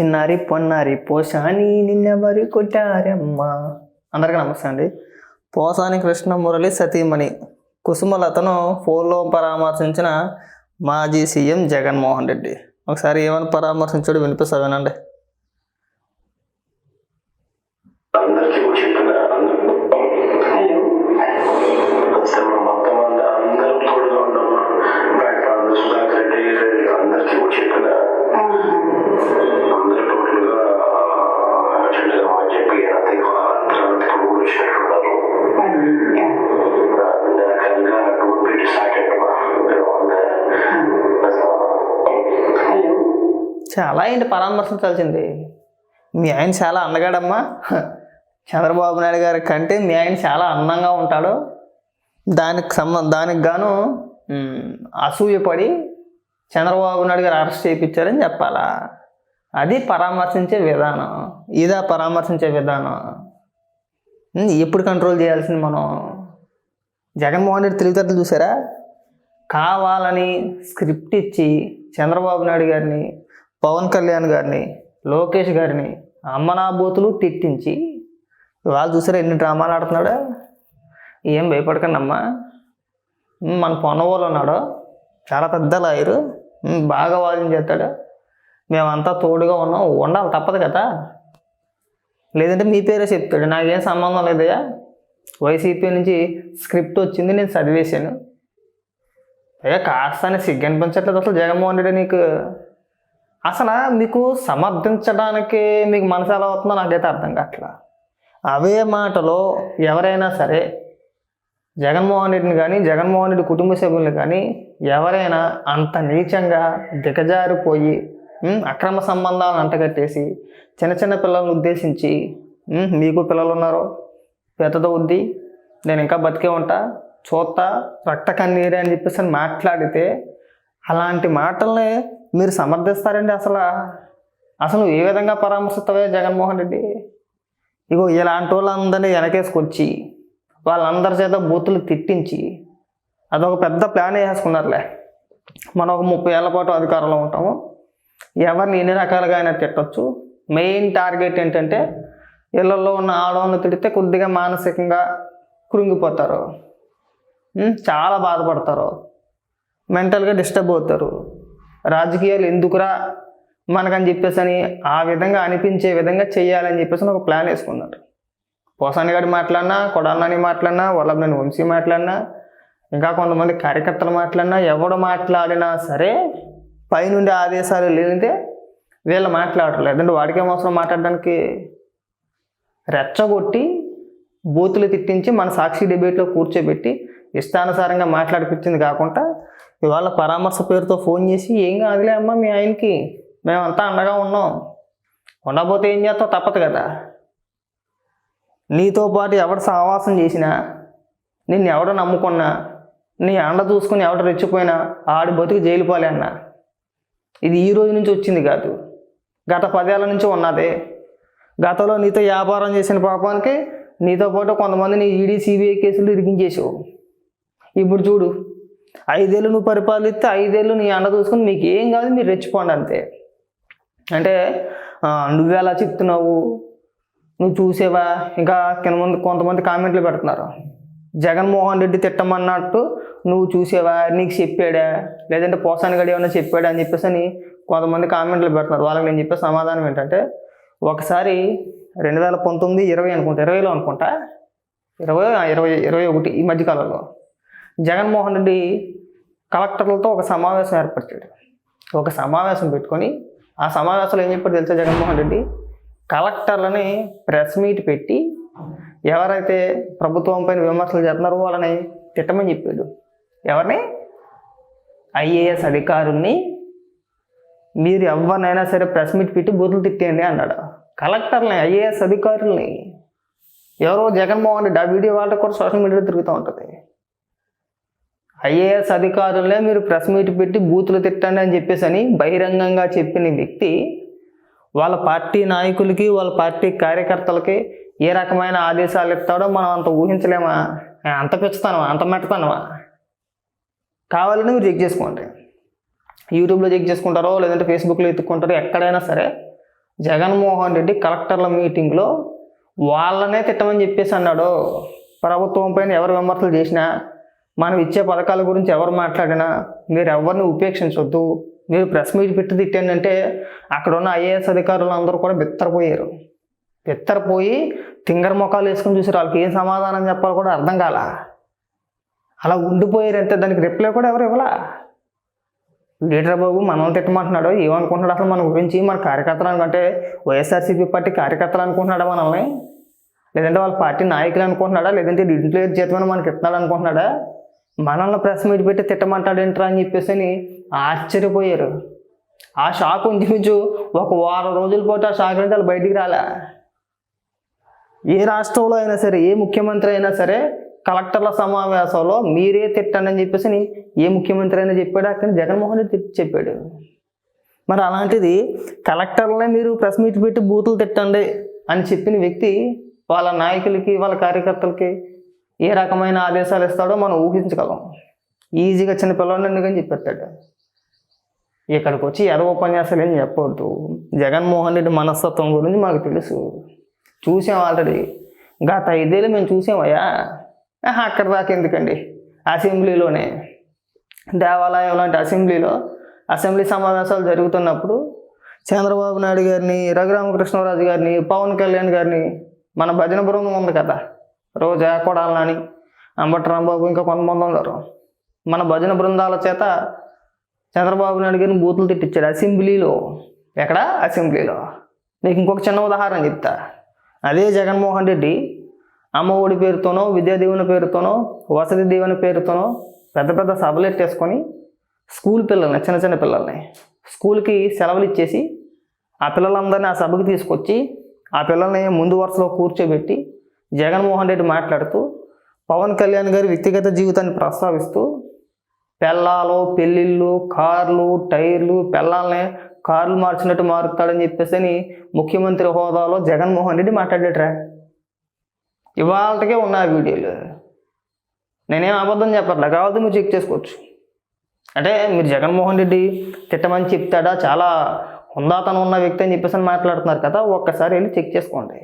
చిన్నారి పొన్నారి పోషాని నిన్నెవరు కొట్టారమ్మా? అందరికీ నమస్తే అండి. పోసాని కృష్ణ మురళి సతీమణి. కుసుమలతను ఫోన్లో పరామర్శించిన మాజీ సీఎం జగన్మోహన్ రెడ్డి. ఒకసారి ఏమని పరామర్శించాడు వినిపిస్తా వినండి అందరికీ చాలా ఏంటి పరామర్శించాల్సింది మీ ఆయన చాలా అందగాడమ్మా. చంద్రబాబు నాయుడు గారి కంటే మీ ఆయన చాలా అందంగా ఉంటాడు. దానికి సంబంధ దానికి గాను అసూయపడి చంద్రబాబు నాయుడు గారు అరెస్ట్ చేయించారని చెప్పాలా? అది పరామర్శించే విధానం. ఇదా పరామర్శించే విధానం. ఎప్పుడు కంట్రోల్ చేయాల్సింది మనం? జగన్మోహన్ రెడ్డి తెలివితేటలు చూసారా? కావాలని స్క్రిప్ట్ ఇచ్చి చంద్రబాబు నాయుడు గారిని పవన్ కళ్యాణ్ గారిని లోకేష్ గారిని అమ్మనాబూతులు తిట్టించి వాళ్ళు చూసారా ఎన్ని డ్రామాలు ఆడుతున్నాడా? ఏం భయపడకండి అమ్మా మన పొన్నవాళ్ళు ఉన్నాడు. చాలా పెద్ద లాయరు. బాగా వాదన చేస్తాడు. మేమంతా తోడుగా ఉన్నాం. ఉండాలి తప్పదు కదా. లేదంటే మీ పేరే చెప్తాడు. నాకేం సంబంధం లేదయ్యా. వైసీపీ నుంచి స్క్రిప్ట్ వచ్చింది నేను చదివేశాను. అయ్యా కాస్త అని సిగ్గు అనిపించట్లేదు అసలు జగన్మోహన్ రెడ్డి నీకు. అసలు మీకు సమర్థించడానికి మీకు మనసు ఎలా అవుతుందో నాకైతే అర్థం కావట్లా. అవే మాటలో ఎవరైనా సరే జగన్మోహన్ రెడ్డిని కానీ జగన్మోహన్ రెడ్డి కుటుంబ సభ్యులు కానీ ఎవరైనా అంత నీచంగా దిగజారిపోయి అక్రమ సంబంధాలను అంటగట్టేసి చిన్న చిన్న పిల్లలను ఉద్దేశించి మీకు పిల్లలు ఉన్నారు పెద్దదో ఉద్ది నేను ఇంకా బతికే ఉంటా చూస్తా రక్త కన్నీరే అని చెప్పేసి అని మాట్లాడితే అలాంటి మాటల్ని మీరు సమర్థిస్తారండి అసలు? అసలు ఏ విధంగా పరామర్శిస్తావే జగన్మోహన్ రెడ్డి? ఇగో ఇలాంటి వాళ్ళందరినీ వెనకేసుకొచ్చి వాళ్ళందరి చేత బూతులు తిట్టించి అదొక పెద్ద ప్లాన్ వేసుకున్నారులే మనం ఒక ముప్పై ఏళ్ళ పాటు అధికారంలో ఉంటాము. ఎవరిని ఎన్ని రకాలుగా అయినా తిట్టచ్చు. మెయిన్ టార్గెట్ ఏంటంటే ఇళ్ళలో ఉన్న ఆడవాళ్ళని తిడితే కొద్దిగా మానసికంగా కృంగిపోతారు. చాలా బాధపడతారు. మెంటల్గా డిస్టర్బ్ అవుతారు. రాజకీయాలు ఎందుకురా మనకని చెప్పేసి అని ఆ విధంగా అనిపించే విధంగా చేయాలని చెప్పేసి ఒక ప్లాన్ వేసుకున్నారు. పోసాని గారి మాట్లాడినా కొడాలని మాట్లాడినా వల్లభనేని వంశీ మాట్లాడినా ఇంకా కొంతమంది కార్యకర్తలు మాట్లాడినా ఎవడు మాట్లాడినా సరే పైనుండి ఆదేశాలు లేనిదే వీళ్ళు మాట్లాడట్లేదు అంటే వాడికే ఏమవసరం మాట్లాడడానికి? రెచ్చగొట్టి బూతులు తిట్టించి మన సాక్షి డిబేట్లో కూర్చోబెట్టి ఇష్టానుసారంగా మాట్లాడిపించింది కాకుండా ఇవాళ పరామర్శ పేరుతో ఫోన్ చేసి ఏం కాదులే అమ్మ మీ ఆయనకి మేమంతా అండగా ఉన్నాం. ఉండకపోతే ఏం చేస్తావు? తప్పదు కదా. నీతో పాటు ఎవడు సహవాసం చేసినా నిన్ను ఎవడ నమ్ముకున్నా నీ అండ చూసుకుని ఎవడ రెచ్చిపోయినా ఆడి బతుకు జైలు పోలే అన్న. ఇది ఈ రోజు నుంచి వచ్చింది కాదు. గత పదేళ్ళ నుంచి ఉన్నదే. గతంలో నీతో వ్యాపారం చేసిన పాపానికి నీతో పాటు కొంతమందిని ఈడీ సిబిఐ కేసులు ఇరికించేసావు. ఇప్పుడు చూడు ఐదేళ్ళు నువ్వు పరిపాలిస్తే ఐదేళ్ళు నీ అన్న చూసుకుని మీకు ఏం కాదు మీరు రెచ్చిపోండి అంతే. అంటే ఆ, నువ్వు ఎలా చెప్తున్నావు నువ్వు చూసేవా? ఇంకా కింద కొంతమంది కామెంట్లు పెడుతున్నారు. జగన్మోహన్ రెడ్డి తిట్టమన్నట్టు నువ్వు చూసేవా? నీకు చెప్పాడా? లేదంటే పోసాని గడి ఏమైనా చెప్పాడా అని చెప్పేసి అని కొంతమంది కామెంట్లు పెడుతున్నారు. వాళ్ళకి నేను చెప్పే సమాధానం ఏంటంటే ఒకసారి రెండు వేల పంతొమ్మిది ఇరవై అనుకుంటా ఇరవైలో అనుకుంటా? ఇరవై ఇరవై ఇరవై ఒకటి ఈ మధ్యకాలంలో. జగన్మోహన్ రెడ్డి కలెక్టర్లతో ఒక సమావేశం ఏర్పరిచాడు. ఒక సమావేశం పెట్టుకొని ఆ సమావేశంలో ఏం చెప్పాడు తెలుసా జగన్మోహన్ రెడ్డి? కలెక్టర్లని ప్రెస్ మీట్ పెట్టి ఎవరైతే ప్రభుత్వం పైన విమర్శలు చేస్తున్నారో వాళ్ళని తిట్టమని చెప్పాడు. ఎవరిని? ఐఏఎస్ అధికారుల్ని. మీరు ఎవరినైనా సరే ప్రెస్ మీట్ పెట్టి బూతులు తిట్టేయండి అన్నాడు. కలెక్టర్ని ఐఏఎస్ అధికారుల్ని ఎవరో జగన్మోహన్ రెడ్డి ఆ వీడియో వాళ్ళకి కూడా సోషల్ మీడియాలో తిరుగుతూ ఉంటుంది. ఐఏఎస్ అధికారులే మీరు ప్రెస్ మీట్ పెట్టి బూతులు తిట్టండి అని చెప్పేసి అని బహిరంగంగా చెప్పిన వ్యక్తి వాళ్ళ పార్టీ నాయకులకి వాళ్ళ పార్టీ కార్యకర్తలకి ఏ రకమైన ఆదేశాలు ఇస్తాడో మనం అంత ఊహించలేమా? అంత పెంచుతానమా అంత మెట్టతానమా? కావాలని మీరు చెక్ చేసుకోండి. యూట్యూబ్లో చెక్ చేసుకుంటారో లేదంటే ఫేస్బుక్లో ఎత్తుక్కుంటారో ఎక్కడైనా సరే జగన్మోహన్ రెడ్డి కలెక్టర్ల మీటింగ్లో వాళ్ళనే తిట్టమని చెప్పేసి అన్నాడు. ప్రభుత్వం పైన ఎవరు విమర్శలు చేసినా మనం ఇచ్చే పథకాల గురించి ఎవరు మాట్లాడినా మీరు ఎవరిని ఉపేక్షించొద్దు. మీరు ప్రెస్ మీట్ పెట్టి తిట్టానంటే అక్కడ ఉన్న ఐఏఎస్ అధికారులు అందరూ కూడా బిత్తరపోయారు. బిత్తరపోయి తింగర ముఖాలు వేసుకుని చూసారు వాళ్ళకి ఏం సమాధానం చెప్పాలో కూడా అర్థం కాల? అలా ఉండిపోయారు అంతే దానికి రిప్లై కూడా ఎవరు ఇవ్వలా? లీడర్ బాబు మనం తిట్టమంటున్నాడు. ఏమనుకుంటున్నాడు అసలు మన గురించి? మన కార్యకర్తలు అనుకుంటే వైఎస్ఆర్సీపీ పార్టీ కార్యకర్తలు అనుకుంటున్నాడా మనల్ని? లేదంటే వాళ్ళ పార్టీ నాయకులు అనుకుంటున్నాడా? లేదంటే ఇంట్లో జీతమని మనకి ఇస్తున్నాడు అనుకుంటున్నాడా? మనల్ని ప్రెస్ మీట్ పెట్టి తిట్టమంటాడు ఏంట్రా అని చెప్పేసి అని ఆశ్చర్యపోయారు. ఆ షాక్ ఇంచుమించు ఒక వారం రోజుల పాటు ఆ షాక్ నుంచి వాళ్ళు బయటికి రాలే. ఏ రాష్ట్రంలో అయినా సరే ఏ ముఖ్యమంత్రి అయినా సరే కలెక్టర్ల సమావేశంలో మీరే తిట్టండి అని చెప్పేసి అని ఏ ముఖ్యమంత్రి అయినా చెప్పాడు. అక్కడ జగన్మోహన్ రెడ్డి తిట్టి చెప్పాడు. మరి అలాంటిది కలెక్టర్లనే మీరు ప్రెస్ మీట్ పెట్టి బూతులు తిట్టండి అని చెప్పిన వ్యక్తి వాళ్ళ నాయకులకి వాళ్ళ కార్యకర్తలకి ఏ రకమైన ఆదేశాలు ఇస్తాడో మనం ఊహించగలం. ఈజీగా చిన్న పిల్లవాడిని ఎందుకని చెప్పేస్తాడు? ఇక్కడికి వచ్చి ఎద ఉపన్యాసాలు ఏం చెప్పవద్దు జగన్మోహన్ రెడ్డి మనస్తత్వం గురించి మాకు తెలుసు. చూసాం ఆల్రెడీ. గత ఐదేళ్ళు మేము చూసామయ్యా. అక్కడ దాకా ఎందుకండి? అసెంబ్లీలోనే. దేవాలయం లాంటి అసెంబ్లీలో అసెంబ్లీ సమావేశాలు జరుగుతున్నప్పుడు చంద్రబాబు నాయుడు గారిని రఘురామకృష్ణరాజు గారిని పవన్ కళ్యాణ్ గారిని మన భజన బృందం ఉంది కదా. రోజా కొడాలని అంబటి రాంబాబు ఇంకా కొంతమంది ఉన్నారు. మన భజన బృందాల చేత చంద్రబాబు నాయుడు గారిని బూతులు తిట్టించాడు అసెంబ్లీలో. ఎక్కడ? అసెంబ్లీలో. నీకు ఇంకొక చిన్న ఉదాహరణ చెప్తా. అదే జగన్మోహన్ రెడ్డి అమ్మ ఒడి పేరుతోనో విద్యాదీవుని పేరుతోనో వసతి దీవెన పేరుతోనో పెద్ద పెద్ద సభలు ఎట్టేసుకొని స్కూల్ పిల్లల్ని చిన్న చిన్న పిల్లల్ని స్కూల్కి సెలవులు ఇచ్చేసి ఆ పిల్లలందరినీ ఆ సభకి తీసుకొచ్చి ఆ పిల్లల్ని ముందు వరుసలో కూర్చోబెట్టి జగన్మోహన్ రెడ్డి మాట్లాడుతూ పవన్ కళ్యాణ్ గారి వ్యక్తిగత జీవితాన్ని ప్రస్తావిస్తూ పెళ్ళాలు పెళ్ళిళ్ళు కార్లు టైర్లు పెళ్ళాలనే కార్లు మార్చినట్టు మారుతాడని చెప్పేసి అని ముఖ్యమంత్రి హోదాలో జగన్మోహన్ రెడ్డి మాట్లాడేట్రా ఇవాళకే ఉన్న ఆ వీడియోలు. నేనేం అబద్ధం చెప్పట్లే? కాబట్టి మీరు చెక్ చేసుకోవచ్చు. అంటే మీరు జగన్మోహన్ రెడ్డి తిట్టమని చెప్తాడా? చాలా హుందాతనం ఉన్న వ్యక్తి అని చెప్పేసి అని మాట్లాడుతున్నారు కదా ఒక్కసారి వెళ్ళి చెక్ చేసుకోండి.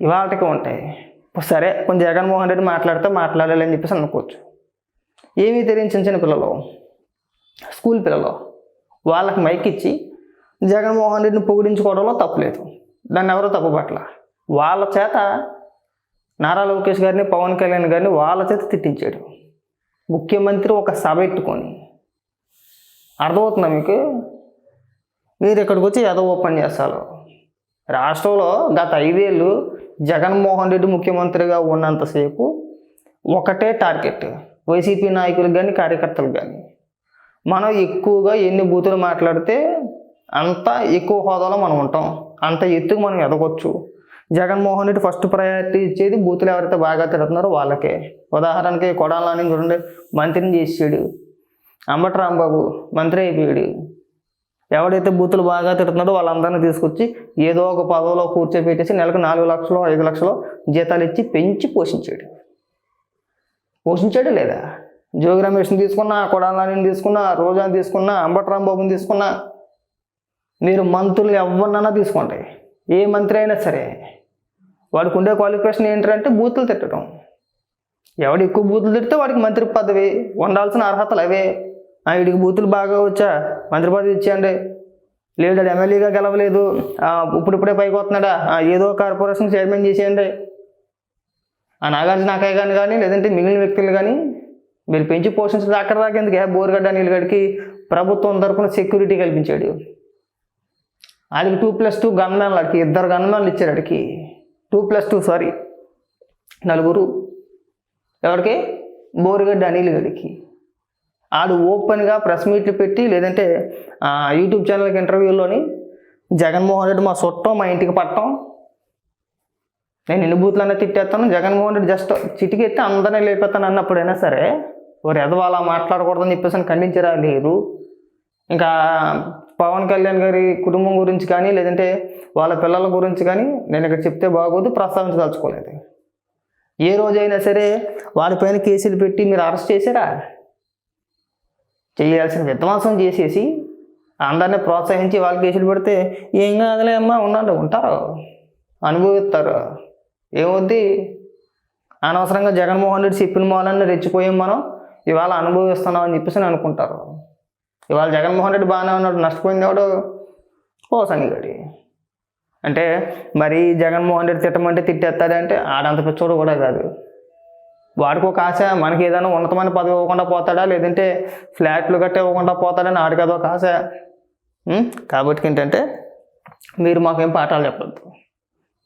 ఇవాళకి ఉంటాయి. సరే కొంచెం జగన్మోహన్ రెడ్డి మాట్లాడితే మాట్లాడాలి అని చెప్పేసి అనుకోవచ్చు. ఏమీ తెలియని చిన్న చిన్న పిల్లలు స్కూల్ పిల్లలు వాళ్ళకి మైక్ ఇచ్చి జగన్మోహన్ రెడ్డిని పొగిడించుకోవడంలో తప్పులేదు దాన్ని ఎవరో తప్పుపట్ల వాళ్ళ చేత నారా లోకేష్ గారిని పవన్ కళ్యాణ్ గారిని వాళ్ళ చేత తిట్టించాడు. ముఖ్యమంత్రి ఒక సభ ఎట్టుకొని అర్థమవుతుందా మీకు? మీరు ఇక్కడికి వచ్చి ఏదో ఓపెన్ చేస్తారు. రాష్ట్రంలో గత ఐదేళ్ళు జగన్మోహన్ రెడ్డి ముఖ్యమంత్రిగా ఉన్నంతసేపు ఒకటే టార్గెట్. వైసీపీ నాయకులు కానీ కార్యకర్తలు కానీ మనం ఎక్కువగా ఎన్ని బూతులు మాట్లాడితే అంత ఎక్కువ హోదాలో మనం ఉంటాం. అంత ఎత్తుకు మనం ఎదగొచ్చు. జగన్మోహన్ రెడ్డి ఫస్ట్ ప్రయారిటీ ఇచ్చేది బూతులు ఎవరైతే బాగా తిడుతున్నారో వాళ్ళకే. ఉదాహరణకి కొడాలని చూడండి మంత్రిని చేసాడు అంబటి రాంబాబు మంత్రి అయిపోయాడు. ఎవడైతే బూతులు బాగా తిడుతున్నాడో వాళ్ళందరినీ తీసుకొచ్చి ఏదో ఒక పదవిలో కూర్చోబెట్టేసి నెలకు నాలుగు లక్షలు ఐదు లక్షలు జీతాలు ఇచ్చి పెంచి పోషించాడు. పోషించాడు లేదా? జోగి రమేష్ని తీసుకున్నా కొడాలని తీసుకున్నా రోజాని తీసుకున్నా అంబటరాంబాబుని తీసుకున్నా మీరు మంత్రులు ఎవరినన్నా తీసుకోండి. ఏ మంత్రి అయినా సరే వాడికి ఉండే క్వాలిఫికేషన్ ఏంటంటే బూతులు తిట్టడం. ఎవడు ఎక్కువ బూతులు తిడితే వాడికి మంత్రి పదవి ఉండాల్సిన అర్హతలు అవే. వీడికి బూతులు బాగా వచ్చా? మంత్రి పదవి ఇచ్చేయండి. లేదు ఎమ్మెల్యేగా గెలవలేదు. ఇప్పుడిప్పుడే పైకి వస్తున్నాడా? ఏదో కార్పొరేషన్ చైర్మన్ చేసేయండి. ఆ నాగార్జున అక్కయ్య గారిని కానీ లేదంటే మిగిలిన వ్యక్తులు కానీ మీరు పెంచి పోషించడం అక్కడ దాకా ఎందుకు? బోరుగడ్డ బోరుగడ్డ నీళ్ళగడికి ప్రభుత్వం తరఫున సెక్యూరిటీ కల్పించాడు. వాళ్ళకి టూ ప్లస్ టూ గన్మ్యాన్లు వాడికి ఇద్దరు గన్మ్యాన్లు ఇచ్చారు వాడికి టూ ప్లస్ టూ సారీ నలుగురు. ఎవరికి? బోరుగడ్డ అనిల్ గడికి ఆడు ఓపెన్గా ప్రెస్ మీట్లు పెట్టి లేదంటే యూట్యూబ్ ఛానల్కి ఇంటర్వ్యూలోని జగన్మోహన్ రెడ్డి మా చుట్టం మా ఇంటికి పట్టం. నేను ఎన్ని బూతులన్నా తిట్టేస్తాను. జగన్మోహన్ రెడ్డి జస్ట్ చిటికెత్తే అందరినీ లేపేస్తాను అన్నప్పుడైనా సరే వారు ఎదవ అలా మాట్లాడకూడదని చెప్పేసి అని ఖండించరా లేదు. ఇంకా పవన్ కళ్యాణ్ గారి కుటుంబం గురించి కానీ లేదంటే వాళ్ళ పిల్లల గురించి కానీ నేను ఇక్కడ చెప్తే బాగోదు ప్రస్తావించదలుచుకోలేదు. ఏ రోజైనా సరే వారిపైన కేసులు పెట్టి మీరు అరెస్ట్ చేశారా? చేయాల్సిన విధ్వంసం చేసేసి అందరినీ ప్రోత్సహించి వాళ్ళకి కేసులు పెడితే ఏం కాదులే అమ్మా ఉండండి ఉంటారు. అనుభవిస్తారు. ఏమొద్ది? అనవసరంగా జగన్మోహన్ రెడ్డి చెప్పిన మూలన్నీ రెచ్చిపోయాం మనం. ఇవాళ అనుభవిస్తున్నాం అని చెప్పేసి అని అనుకుంటారు. ఇవాళ జగన్మోహన్ రెడ్డి బాగానే ఉన్నాడు నష్టపోయింది ఎవడు? ఓ సనిగడి అంటే మరి జగన్మోహన్ రెడ్డి తిట్టమంటే తిట్టేస్తాడంటే ఆడంత పిచ్చోడు కూడా కాదు. వాడికి ఒక ఆశ మనకి ఏదైనా ఉన్నతమైన పదవి ఇవ్వకుండా పోతాడా? లేదంటే ఫ్లాట్లు గట్టే ఇవ్వకుండా పోతాడని ఆడికి అదొక ఆశ. కాబట్టి ఏంటంటే మీరు మాకేం పాఠాలు చెప్పద్దు.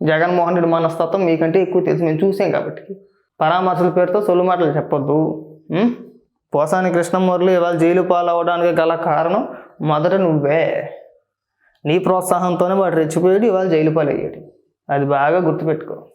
జగన్మోహన్ రెడ్డి మనస్తత్వం మీకంటే ఎక్కువ తెలుసు. మేము చూసాం కాబట్టి. పరామర్శల పేరుతో సొల్లు మాటలు చెప్పొద్దు. ఉం? పోసాని కృష్ణమూర్లు ఇవాళ జైలు పాలవడానికి గల కారణం మొదట నువ్వే. నీ ప్రోత్సాహంతోనే వాడు రెచ్చిపోయాడు ఇవాళ జైలు పాలయ్యాడు. అది బాగా గుర్తుపెట్టుకో.